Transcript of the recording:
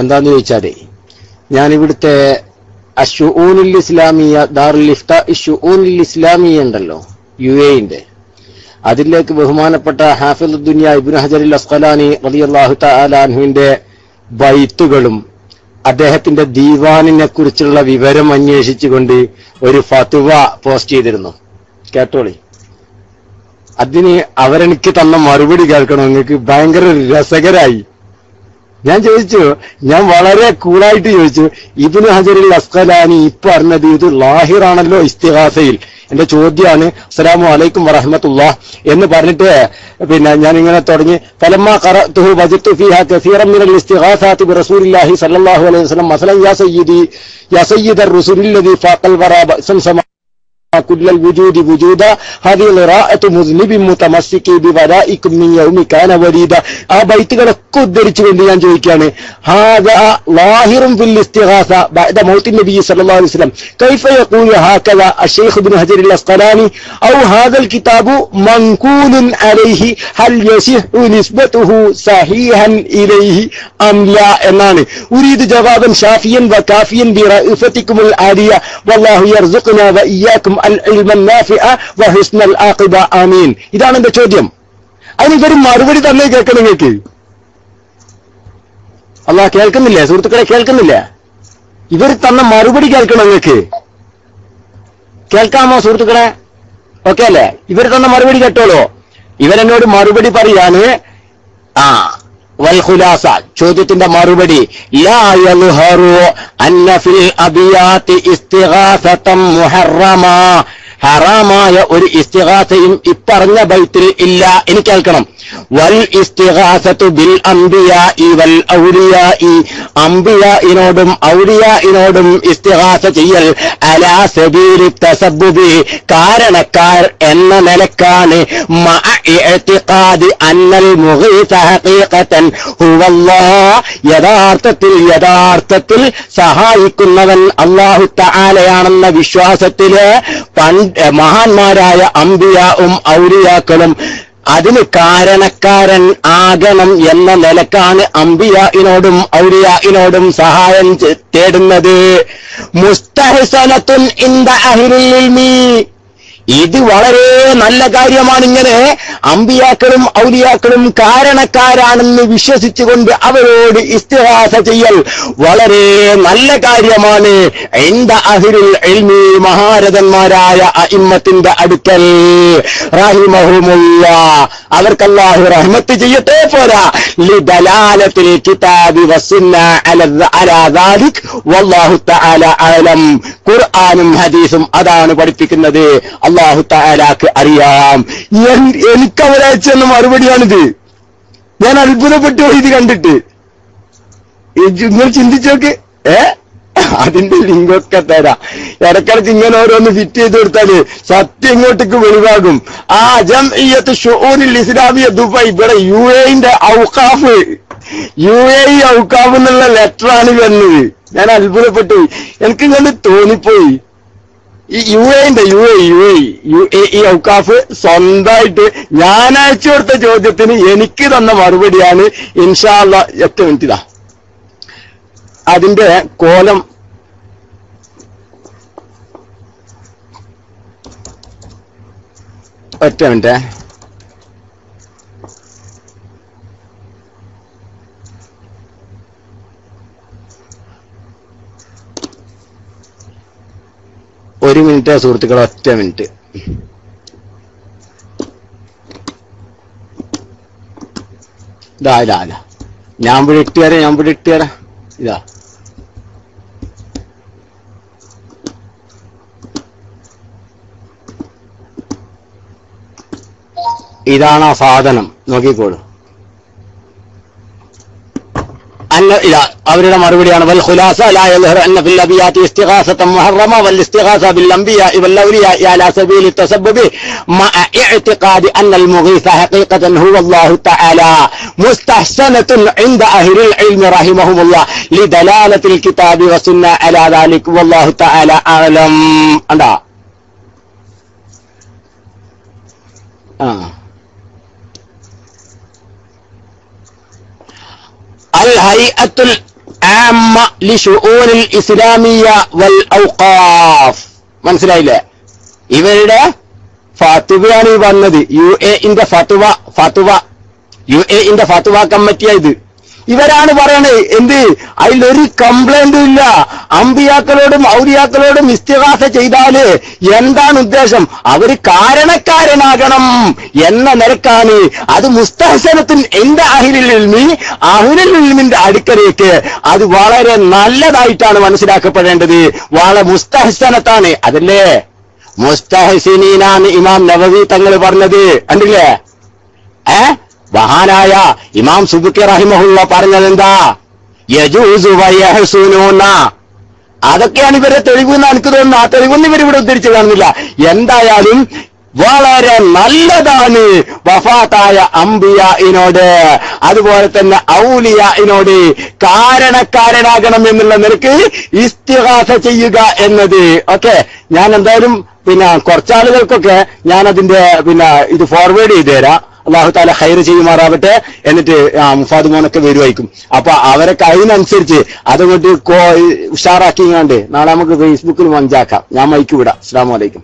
എന്താന്ന് ചോദിച്ചാലേ ഞാൻ ഇവിടുത്തെ അഷുഊനുൽ ഇസ്ലാമിയ ദാറുൽ ഇഫ്ത ഷുഊനുൽ ഇസ്ലാമിയ ഉണ്ടല്ലോ യു എന്റെ അതിലേക്ക് ബഹുമാനപ്പെട്ട ഹാഫിൽ ദുനിയ ഇബ്നു ഹജറുൽ അസ്ഖലാനി റളിയല്ലാഹു തആല അൻഹുവിന്റെ ബൈത്തുകളും അദ്ദേഹത്തിന്റെ ദീവാനിനെ കുറിച്ചുള്ള വിവരം അന്വേഷിച്ചുകൊണ്ട് ഒരു ഫത്വ പോസ്റ്റ് ചെയ്തിരുന്നു. കേട്ടോളി. അതിന് അവരെനിക്ക് തന്ന മറുപടി കേൾക്കണം? നിങ്ങൾക്ക് ഭയങ്കര രസകരായി. ഞാൻ ചോദിച്ചു ഞാൻ വളരെ കൂളായിട്ട് ചോദിച്ചു ഇബിന് ഹജറുൽ അസ്കലാനി ഇപ്പൊ അറിഞ്ഞത് ഇത് ലാഹിറാണല്ലോ ഇസ്തിഹാസയിൽ? എന്റെ ചോദ്യമാണ് അസ്സലാമു അലൈക്കും വറഹമത്തുള്ള എന്ന് പറഞ്ഞിട്ട് പിന്നെ ഞാൻ ഇങ്ങനെ തുടങ്ങി ഫലമ്മ അലൈഹി വസല്ലം സയ്യിദി യാ സയ്യിദർ ഫാഖൽ വറാ كل الوجود وجودا هذه قراءة مذنب متمسك بولائكم من يوم كان وليدا ആ ബൈത്തുകളൊക്കെ ഉദ്ധരിച്ചുകൊണ്ട് ഞാൻ ചോദിക്കുകയാണ് هذا ظاهر في الاستغاثة بعد موت النبي صلى الله عليه وسلم كيف يقول هكذا الشيخ ابن حجر الأسقلاني أو هذا الكتاب منقول عليه هل يصح نسبته صحيحا إليه أم لا എന്നാണ് أريد جوابا شافيا وكافيا برأفتكم العالية والله يرزقنا وإياكم ഇതാണ് എന്റെ ചോദ്യം. അതിന് ഇവർ മറുപടി തന്നെ കേൾക്കണം നിങ്ങൾക്ക്. അല്ല കേൾക്കുന്നില്ലേ? സുഹൃത്തുക്കളെ കേൾക്കുന്നില്ല? ഇവർ തന്ന മറുപടി കേൾക്കണം നിങ്ങൾക്ക്. കേൾക്കാമോ സുഹൃത്തുക്കളെ? ഓക്കെ അല്ലേ? ഇവർ തന്ന മറുപടി കേട്ടോളൂ. ഇവരെന്നോട് മറുപടി പറയാണ് ആ വൽഖുലാസ ചോദ്യത്തിന്റെ മറുപടി ലാ അന്ന ഫിൽ ഹറാമായ ഒരു ഇസ്തിഹാസയും ഇപ്പറഞ്ഞ ബൈത്തിൽ ഇല്ല എനിക്ക് കേൾക്കണം. വൽ ഇസ്തിഹാസത്തു ബിൽ അംബിയാഇ വൽ ഔലിയാഇ അംബിയാഇനോടും ഔലിയാഇനോടും ഇസ്തിഗാസ ചെയ്യൽ അലാ സബീലി തസബ്ബുബി. കാരണക്കാർ എന്ന നിലക്കാണ് മഅ ഇഅ്തിഖാദി അന്നൽ മുഗീസ ഹഖീഖതൻ ഹുവല്ലാഹ് യഥാർത്ഥത്തിൽ യഥാർത്ഥത്തിൽ സഹായിക്കുന്നവൻ അല്ലാഹു തആലയാണെന്ന വിശ്വാസത്തിൽ പണ്ട് മഹാന്മാരായ അംബിയാവും ഔലിയാക്കളും അതിന് കാരണക്കാരൻ ആകണം എന്ന നിലക്കാണ് അമ്പിയാഇനോടും ഔലിയായിനോടും സഹായം തേടുന്നത്. മുസ്തഹസനത്തുൻ ഇന്ദ അഹ്ലിൽ ഇത് വളരെ നല്ല കാര്യമാണ് ഇങ്ങനെ അമ്പിയാക്കളും ഔലിയാക്കളും കാരണക്കാരാണെന്ന് വിശ്വസിച്ചുകൊണ്ട് അവരോട് ഇസ്തിഹാസ ചെയ്യൽ വളരെ നല്ല കാര്യമാണ്. എന്റെ അഹിരുൽ എൽമി മഹാരഥന്മാരായ അയിമ്മത്തിന്റെ അടുക്കൽ. റഹിമഹുമുള്ള അവർക്ക് അള്ളാഹു റഹ്മത്ത് ചെയ്യട്ടെ പോരാ. കിതാബി വല്ലാഹു തആല ഖുർആനും ഹദീസും അതാണ് പഠിപ്പിക്കുന്നത്. അള്ളാഹു താലാക്ക് അറിയാം. എനിക്ക് അവരയച്ചെന്ന മറുപടിയാണിത്. ഞാൻ അത്ഭുതപ്പെട്ടു ഇത് കണ്ടിട്ട്. നിങ്ങൾ ചിന്തിച്ചോക്ക് ഏ? അതിന്റെ ലിങ്കൊക്കെ തരാം. ഇടക്കിടക്ക് ഇങ്ങനെ ഓരോന്ന് ഫിറ്റ് ചെയ്ത് കൊടുത്താൽ സത്യം ഇങ്ങോട്ടേക്ക് വെളിവാകും ആ ജം ഈയത്ത് ഷോറിൽ ഇസ്ലാമിയ ദുബായ് ഇവിടെ യു എന്റെ ഔക്കാഫ് യു എ ഔക്കാഫ് എന്നുള്ള ലെറ്ററാണ് വന്നത്. ഞാൻ അത്ഭുതപ്പെട്ടു. എനിക്ക് ഇങ്ങനെ തോന്നിപ്പോയി. ഈ യു എന്റെ U A U A U A ഈ ഔക്കാഫ് സ്വന്തമായിട്ട് ഞാൻ അയച്ചു കൊടുത്ത ചോദ്യത്തിന് എനിക്ക് തന്ന മറുപടിയാണ് ഇൻഷാല്ല എട്ട് മിനിറ്റ് അതിന്റെ കോലം ഒറ്റ മിനിറ്റേ ഒരു മിനിറ്റ് സുഹൃത്തുക്കൾ ഒറ്റ മിനിറ്റ്. ഇതാ ഇതാ ഇതാ. ഞാൻ ഇട്ട് ഞാൻ ഇട്ട് ഇതാ. ഇതാണ് ആ സാധനം നോക്കിക്കോളൂ അന്ന ഇതാ അവരുടെ മറുപടിയാണ് വൽ ഖുലാസ ലാ യൽഹറ അന്ന ഫിൽ അബിയാതി ഇസ്തിഗാസത മുഹറമ വൽ ഇസ്തിഗാസ ബിൽ അംബിയാ വൽ ഔലിയാ അലാ സബീൽ തസബ്ബബ് മഅ ഇഅ്തിഖാദി അന്ന അൽ മുഗീസ ഹഖീഖതൻ ഹുവ അല്ലാഹു തആല മുസ്തഹ്സനത്തുൻ ഇൻദ അഹ്ലി ഇൽമി റഹിമഹുമുല്ലാഹ് ലിദലാലത്തിൽ കിതാബി വസുന്ന അലാ ദാലിക വല്ലാഹു തആല അലം അണ്ടാ ആ അൽ ഹൈഅത്തുൽ ഇസ്ലാമിയ വൽ ഔഖാഫ് മനസ്സിലായില്ലേ? ഇവരുടെ ഫാത്തുവയാണ് ഈ വന്നത് യു എ ഇന്റെ ഫത്തുവ ഫത്തുവ യു എ ഇന്റെ ഫത്തുവ കമ്മിറ്റിയാ ഇത്. ഇവരാണ് പറയണത് എന്ത്? അതിലൊരു കംപ്ലൈന്റും ഇല്ല. അമ്പിയാക്കളോടും ഔരിയാക്കളോടും ഇസ്തിഹാസ ചെയ്താൽ എന്താണ് ഉദ്ദേശം? അവർ കാരണക്കാരനാകണം എന്ന നിരക്കാണ് അത് മുസ്തഹസനത്തിൻ എന്റെ അഹിലിൽ ഇൽമി അഹിലിൽ ഇൽമിന്റെ അടുക്കലേക്ക് അത് വളരെ നല്ലതായിട്ടാണ് മനസ്സിലാക്കപ്പെടേണ്ടത്. വളരെ മുസ്തഹസനത്താണ് അതല്ലേ? മുസ്തഹസിനീനാണ് ഇമാം നവവി തങ്ങൾ പറഞ്ഞത്. കണ്ടില്ലേ? ഏ? മഹാനായ ഇമാം സുബുക്കി റഹിമഹുള്ള പറഞ്ഞത് എന്താ യജൂസു വയഹസുനൂന. അതൊക്കെയാണ് ഇവരെ തെളിവ് എന്ന് എനിക്ക് തോന്നുന്നു. ആ തെളിവൊന്നും ഇവരിവിടെ ഉദ്ധരിച്ചു കാണുന്നില്ല. എന്തായാലും വളരെ നല്ലതാണ് വഫാത്തായ അംബിയനോട് അതുപോലെ തന്നെ ഔലിയനോട് കാരണക്കാരനാകണം എന്നുള്ള നിലയ്ക്ക് ഇസ്തിഹാസ ചെയ്യുക എന്നത്. ഓക്കെ ഞാൻ എന്തായാലും പിന്നെ കുറച്ചാളുകൾക്കൊക്കെ ഞാൻ അതിന്റെ പിന്നെ ഇത് ഫോർവേഡ് ചെയ്തു തരാം അള്ളാഹു താല ഹൈർ ചെയ്യുമാറാവട്ടെ എന്നിട്ട് മുഫാദ് മോനൊക്കെ വരുമായിരിക്കും അപ്പൊ അവരൊക്കെ അതിനനുസരിച്ച് അതുകൊണ്ട് ഉഷാറാക്കി കണ്ട് നാളെ നമുക്ക് ഫേസ്ബുക്കിൽ മഞ്ചാക്കാം ഞാൻ മൈക്ക് വിടാം. അസ്സാം വലൈക്കും